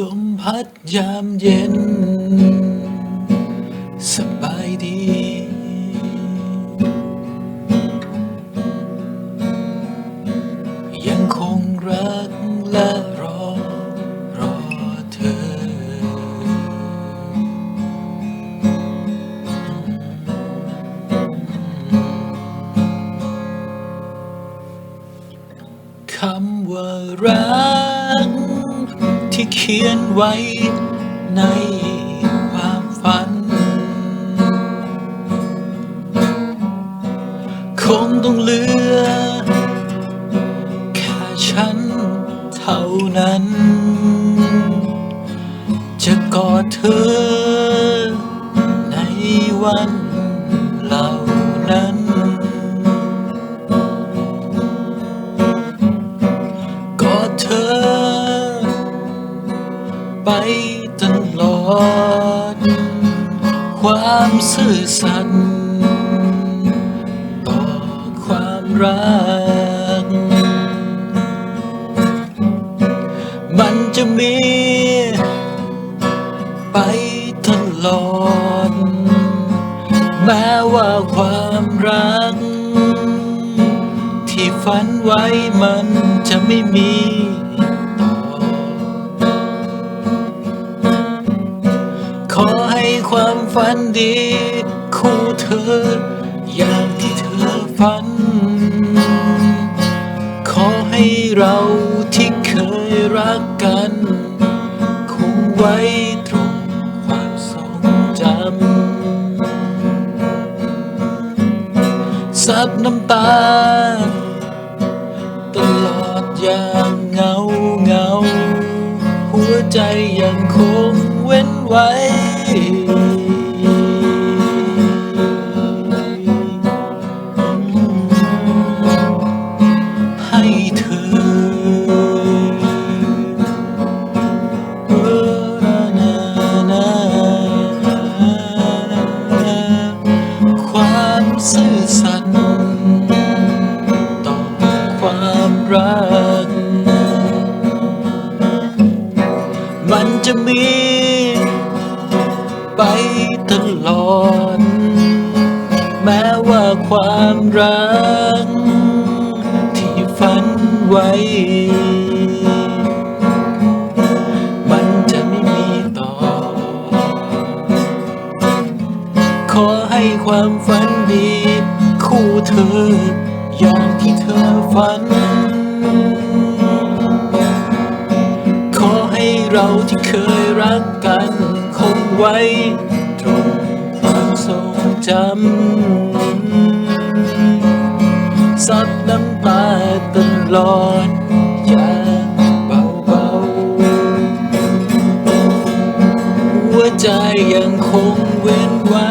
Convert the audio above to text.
ลมพัดยามเย็น สบายดี ยังคงรักและรอ รอเธอ คำว่ารัก ที่เขียนไว้ในความฝัน คงต้องเหลือแค่ฉันเท่านั้น จะกอดเธอ อดความซื่อสัตย์ต่อความรัก มันจะมี ไปตลอด แม้ว่าความรัก ที่ฝันไว้มันจะไม่มี ขอให้ความฝันดี คู่เธอ อย่างที่เธอฝัน ขอให้เราที่เคยรักกัน คงไว้ตรงความทรงจำซับน้ำตา ตลอดอย่างเงาเงา หัวใจยังคง เว้นไว้ ให้เธอเออนานาความซื่อสัตย์ต่อความรัก มันจะมี ไปตลอด แม้ว่าความรัก ที่ฝันไว้ มันจะไม่มีต่อ ขอให้ความฝันดี คู่เธอ อย่างที่เธอฝัน ขอให้เราที่เคยรักกัน ไว้ตรงความทรงจำซับน้ำตาตลอดอย่างเบาๆหัวใจยังคงเว้นไว้